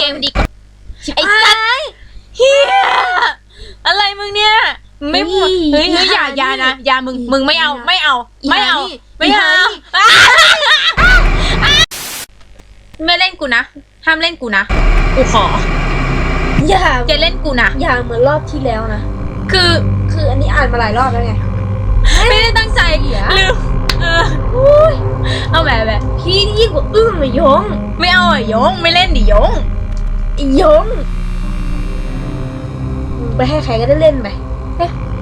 มาแล้วโอ้เริ่มเล่นเกมดีกว่าชิบไอ้หาสัตว์ยเฮียอะไรมึงเนี่ยไม่พูดเฮ้เฮ้ยยเฮ้ยอย่าอย่านะอย่ามึงอีมึงไม่เอาอีไม่เอาอีไม่เอาอีไม่เอาอีอะไม่เล่นกูนะห้ามเล่นกูนะกูขออย่าจะเล่นกูนะอย่าเหมือนรอบที่แล้วนะคือคืออันนี้อ่านมาหลายรอบแล้วไงไม่ได้ตั้งใจเหี้ยลืมเออเอาแบบแบบพี่ยิ่งกว่าอึ้งเลยยง ไม่เอาอะยงไม่เล่นดิยงไอ้ยงมึงไปให้ใครก็ได้เล่นไป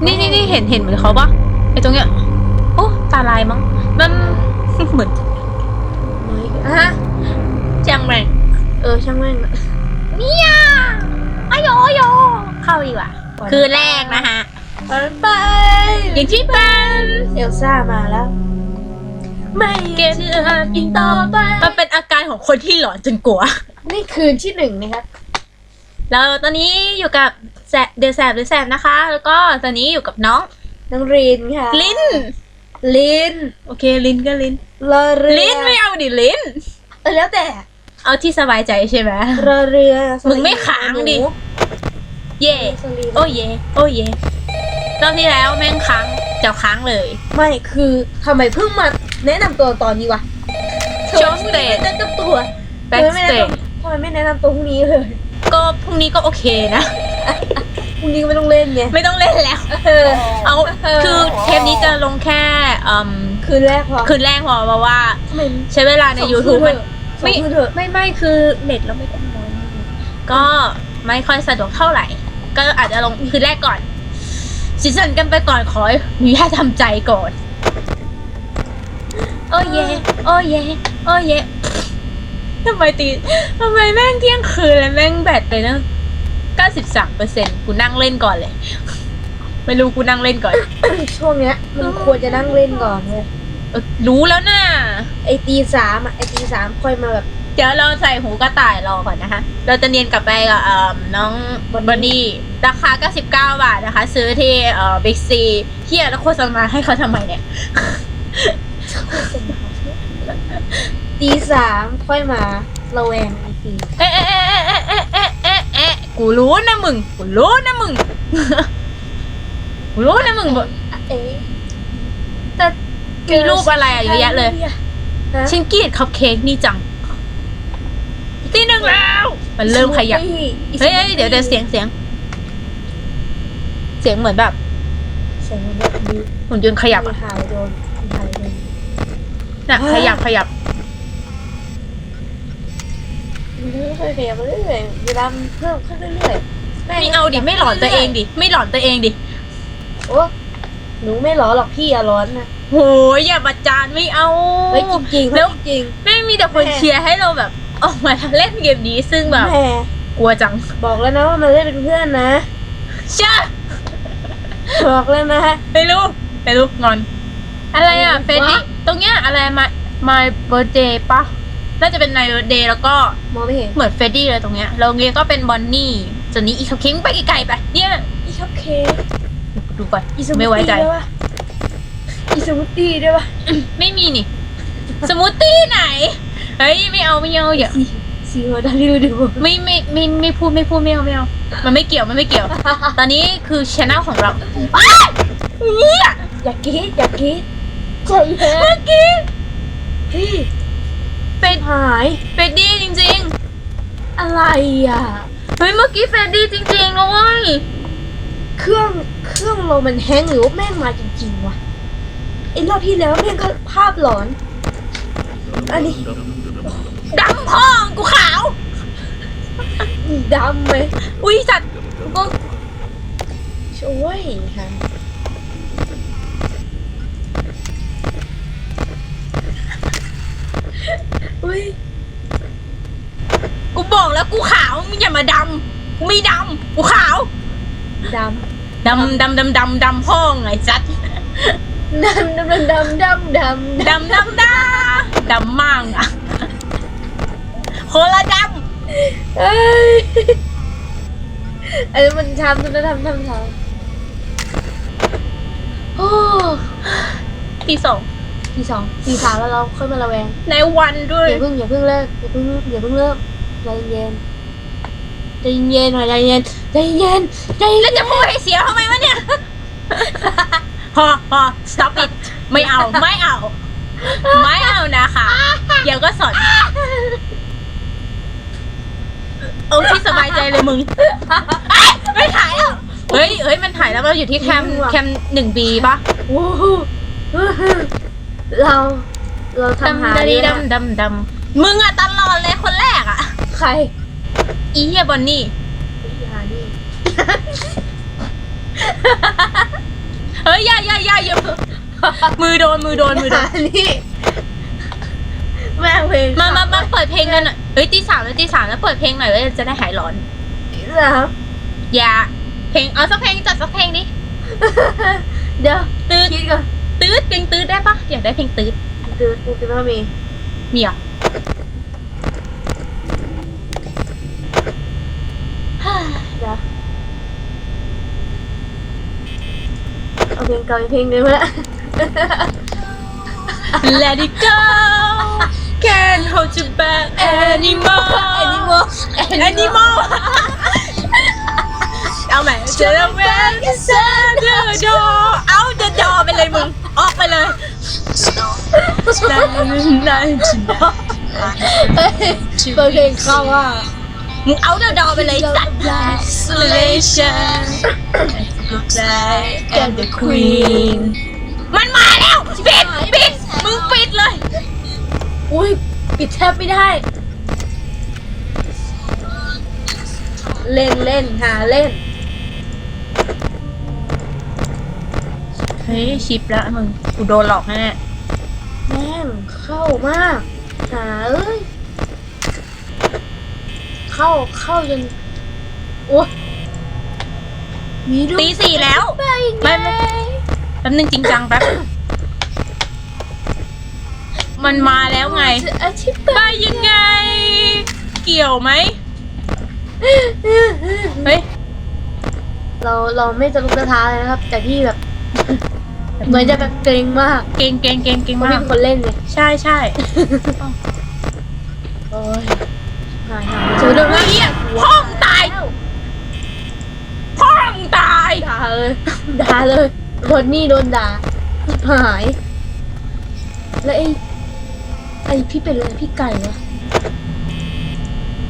นี่นี่นี่เห็นเห็นเหมือนเขาปะไอ้ตรงเนี้ยโอ้ตาลายมั้งมันเหมือนอะฮะจังแรงเออช่างแม่งนะเนี่ยอายโยโยเข้าดีกว่า คือแรกนะฮะไปไปอย่างที่เป็นเอลซ่ามาแล้ว ไม่เกมเชื่ออีกต่อไปมันเป็นอาการของคนที่หลอนจนกลัวนี่คืนที่หนึ่งนะครับแล้วตอนนี้อยู่กับแซเดอะแซบหรือแซบนะคะ แล้วก็ตอนนี้อยู่กับน้องน้องรินค่ะ ลิ้นลิน โอเค ลิ้นก็ลิ้นรอเรือลิ้นไม่เอาดิลิ้นเออแล้วแต่ เอาที่สบายใจใช่ไหมรอเรือมึงไม่ค้างดิ เย่สลีนโอ้เย่โอ้เย่รอบที่แล้วแม่งค้างเจ้าค้างเลย ไม่คือทำไมเพิ่งมาแนะนำตัวตอนนี้วะโชว์สเตจไม่แนะนำตัวแบ็กทำไมสไม่เตแนะจนำทำ ไมไม่แนะนำตัวพรุ่งนี้เลย ก็พรุ่งนี้ก็โอเคนะ พรุ่งนี้ก็ไม่ต้องเล่นไง ไม่ต้องเล่นแล้ว เออ เอา คือเทปนี้จะลงแค่อืมคืนแรกพอคืนแรกพอเพราะว่าทำไมใช้เวลาในสอง YouTube คืมันนไม่เถอะสองคืนเถอะไม่ไม่คือเน็ตเราไม่ต้องน้อยก็ไม่ค่อยสะดวกเท่าไหร่ ก็อาจจะลงคืนแรกก่อนสิสันกันไปก่อนขออนุญาตทำใจก่อน โอ้เยโอ้เยโอ้เย ทำไมตีทำไมแม่งเที่ยงคืนแล้วแม่งแบตไปนะ93เปอร์เซ็นต์กูนั่งเล่นก่อนเลย ไม่รู้กูนั่งเล่นก่อน ช่วงเนี้ยมันควรจะนั่งเล่นก่อนเลยเออรู้แล้วน่ะไอตีสามอะไอตีสามค่อยมาแบบ เดี๋ยวเราใส่หูกระต่ายรอก่อนนะคะ เราจะเนียนกลับไปกับเอ่อน้อง Bonnie บอนนี่ราคา 99 บาทนะคะ ซื้อที่เอ่อบิ๊กซีเฮียแล้วโฆษณาให้เขาทำไมเนี่ย ตีสามค่อยมาระแวงอีกทีเอ๊ะเอ๊ะเอ๊ะเอ๊ะเอ๊ะเอ๊ะเอ๊ะเอ๊ะกูรู้นะมึง กูรู้นะมึง กูรู้นะมึงบอกเอ๊ะแต่มีรูปอะไรอะเยอะแยะเลยฮะฉันเกลียดคัพเค้กนี่จังที่หนึ่งแล้ว มันเริ่มขยับเฮ้ยเฮ้ยเดี๋ยวเดี๋ยวเสียงเสียง เสียงเหมือนแบบเสียงมันแบบนี้หุ่นยนต์ขยับมีอะหายโดนมีหายโดน น่ะขยับขยับ มันค่อยๆขยับมาเรื่อยๆเวลามันเพิ่มขึ้นเรื่อยๆแงไม่เอาดิไม่หลอนตัวเองดิไม่หลอนตัวเองดิโอ้หนูไม่ร้อนหรอกพี่อะร้อนนะโหยอย่าประจานไม่เอาเฮ้ยจริงๆแล้วจริงแม่งมีแต่คนแม่เชียร์ให้เราแบบออกมาเล่นเกมนี้ซึ่งแบบแหมกลัวจังบอกแล้วนะว่ามันเล่นเป็นเพื่อนนะ เช่าบอกแล้วนะ ไม่รู้ไม่รู้งอน อะไรอะวะเฟดดี้ตรงเนี้ยอะไรมา my birthday ปะ น่าจะเป็น my birthday แล้วก็มองไม่เห็นเหมือนเฟดดี้เลยตรงเนี้ยแล้วเนี้ยก็เป็นบอนนี่ส่วนนี้อีคัพเค้กไปไกลๆไปเนี่ยอีคัพเค้กดูก่อนอีสมูทไม่ไว้ใจตี้ด้วยวะอีสมูทตี้ด้วยวะไม่มีนี่ สมูทตี้ไหน เฮ้ย ไม่เอาไม่เอาอย่าสีสีหัวดำดูดูไม่ไม่ไม่ไม่พูดไม่พูดไม่เอาไม่เอา มันไม่เกี่ยวมันไม่เกี่ยว ตอนนี้คือช anel ของเราอ้าวเหี้ยอย่ากรีดอย่ากรีดใจเย็เมื่อนกี้พี่ เป็นหายเฟดดี้จริง ๆ อะไรอะเฮ้ยเมื่อกี้เฟดดี้จริงๆนะเว้ยเครื่องเครื่องเรามันแฮงหรือว่าแม่งมาจริงๆวะไอ้รอบที่แล้วแม่งก็ภาพหลอน อันนี้ดำพ่องกูขาวดำไหมอุ้ยสัตว์กูช่วยค่ะ อุ้ยกูบอกแล้วกูขาวมึงอย่ามาดำกูไม่ดำกูขาวดดำดำดำดำดำพ่องไงสัตว์ำดำดำดำดำดำดดำดำดาดำมั่งอะคนละดำเอ้ยเอ้ยมันทำมันทำทำทำโอ้ำที่สอง ทีสองทีสามแล้วเราค่อยมาระแวงในวันด้วย อย่าเพิ่งอย่าเพิ่งเลิกอย่าเพิ่งอย่าเพิ่งเลิกใจเย็นใจเย็นหน่อยใจเย็นใจเย็นใจแล้เย็วนจะพูดให้เสียทำไมวะเนี่ย พอพอ stop it ไม่เอาไม่เอา ไม่เอานะคะเดี๋ยวก็สอนเอาที่สบายใจเลยมึงเอ้ยไม่ถ่ายแล้วเฮ้ยเฮ้ย มันถ่ายแล้วเราอยู่ที่แคมป์แคมป์หนึ่งปีปะโอ้โห เรา เราทำหาดำดีนะดำดำดำมึงอะตลอดเลยคนแรกอะใครอีเฮียบอนนี่ หานี่เฮ้ยอย่าอย่าอย่าอย่ามือโดนมือโดนมือโดน หานี่แม่งเพลงมามามาเปิดเพลงกันหน่อยเฮ้ยตีสามแล้วตีสามแล้วเปิดเพลงหน่อยว่าจะได้หายร้อนนะครับอย่า เพลงเอาสักเพลงจัดสักเพลงดิเดี๋ยวตืดคิดก่อน ตืดเพลงตืดได้ปะอยากได้เพลงตืดคือคือคือว่ามีมีเหรอเดี๋ยวเอาเพลงเก่าอีกเพลงหนึงมาละ Let it go Can't hold you back anymore Animal Animal เอาใหม่ Just a man inside the door เอา the door ไปเลยมึง ออกไปเลยเปิดเพลงเข้าว่ามึงเอา the door ไปเลยสัตว์ Isolation and the queen มันมาแล้วปิดปิดมึงปิดเลย อุ้ยปิดแทบไม่ได้ เล่นเล่นหาเล่น เฮ้ยชิปแล้วมึงกูโดนหลอกแน่แม่งเข้ามากหาเอ้ยเข้าเข้าจนโอ้มีดูตีสี่แล้วไปไม่ไม่แป๊บนึงจริงจังแป๊บมันมาแล้วไงจะอธิไปบายยังไง เกี่ยวไหมเฮ้ยเราเราไม่จะลุกจะท้าเลยนะครับ แต่ที่แบบ เหมือนจะแบบเกรงมากเก่งเก่งเก่งเก่งเพราะมาที่กเป็นคนเล่นเนี่ยใช่ใช่โอ้ยหายหายเจอเรื่องเฮ้ยพ่อมึงตายพ่อมึงตายด่าเลย ด่าเลยรถนี่โดนด่าหาย แล้วไอ้ไอ้พี่เป็นอะไรพี่ไก่วะ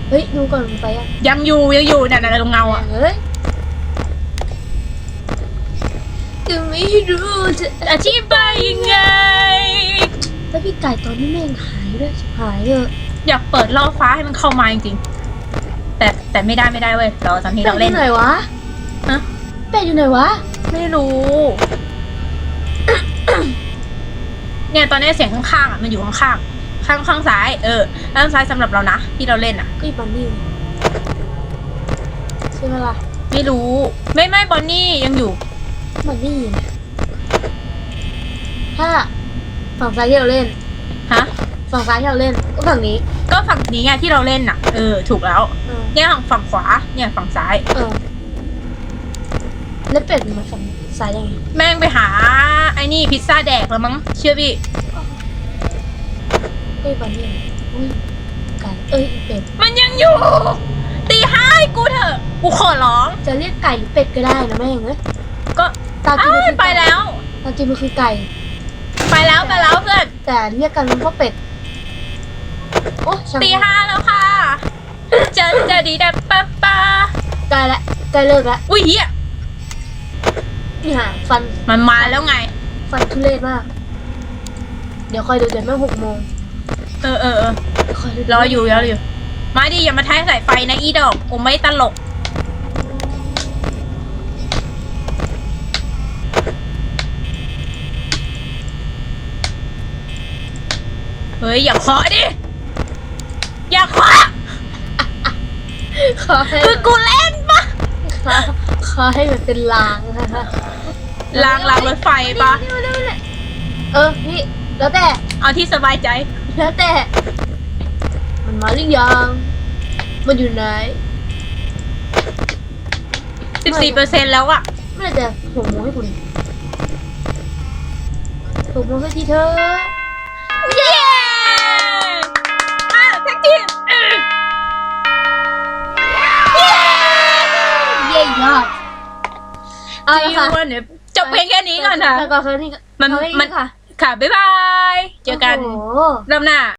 เฮ้ยดูก่อนมันไปอะยังอยู่ยังอยู่น่ะน่ะตรงเงาอะเฮ้ย จะไม่รู้จะอธิบายยังไง แล้วพี่ไก่ตอนนี้แม่งหายด้วยชิบหายเลยอยากเปิดล่อฟ้าให้มันเข้ามาจริงๆ แต่แต่ไม่ได้ไม่ได้เว้ยเราตอนนี้เป็ดเราอเล่นยู่ไหนวะฮะ เป็ดอยู่ไหนวะ ไม่รู้ เนี่ยตอนนี้เสียงข้างๆอะมันอยู่ข้างๆ ข้างข้างซ้าย เออ ข้างซ้ายสำหรับเรานะที่เราเล่นอะ ก็อีบันนี่ไงใช่ไหมล่ะ ไม่รู้ ไม่ไม่บอนนี่ยังอยู่ มันนี่ไงถ้าฝั่งซ้ายที่เราเล่นฮะ ฝั่งซ้ายที่เราเล่น ก็ฝั่งนี้ ก็ฝั่งนี้ไงที่เราเล่นน่ะ เออ ถูกแล้ว เออเนี่ยฝั่งฝั่งขวา เนี่ยฝั่งซ้าย เออแล้วเป็ดมันมาฝั่งซ้ายได้ไงแม่งไปหา ไอ้นี่พิซซ่าแดกแล้วมั้ง เชื่อพี่ก็อีบันนี่ไงอุ้ยไก่เอ้ยอีเป็ด มันยังอยู่ ตีห้าให้กูเถอะ กูขอร้อง จะเรียกไก่หรือเป็ดก็ได้นะแม่งเอ้ยก็ ตามจริงมันอ้ายคือไปแล้วตามจริงมันคือไก่ ไปแล้วไปแล้วเพื่อนแต่เรียกกันมันก็เป็ดโอ้ช่างตีห้าแล้วค่ะเจอเจอดีดับป้าป้าใกล้ละใกล้เลิกละอุ้ยเฮียนี่ฮะฟันมันมาแล้วไง ฟันทุเรศมาก เดี๋ยวคอยดูเดี๋ยวแม่หกโมงเออเออเออคอยดูรออยู่รออยู่ มาดิอย่ามาท้ายสายไฟนะอีดอกกูไม่ตลก เฮ้ย อย่าเคาะดิ อย่าเคาะขอให้คือกูเล่นปะขอขอให้มันเป็นลางนะคะรางรางรถไฟปะเออพี่แล้วแต่เอาที่สบายใจ แล้วแต่ มันมาหรือยังมันอยู่ไหน14%แล้วอะไม่ได้จะหกโมงให้คุณหกโมงสักทีเถอะ god เอาละ See you ค่ะ on the- จบเพียงแค่นี้ก่อนค่ะ แล้วก็แค่นี้ก็มันเอาไว้มันค่ะ ค่ะ บ๊ายบาย เจอกันโอ้โห รอบหน้า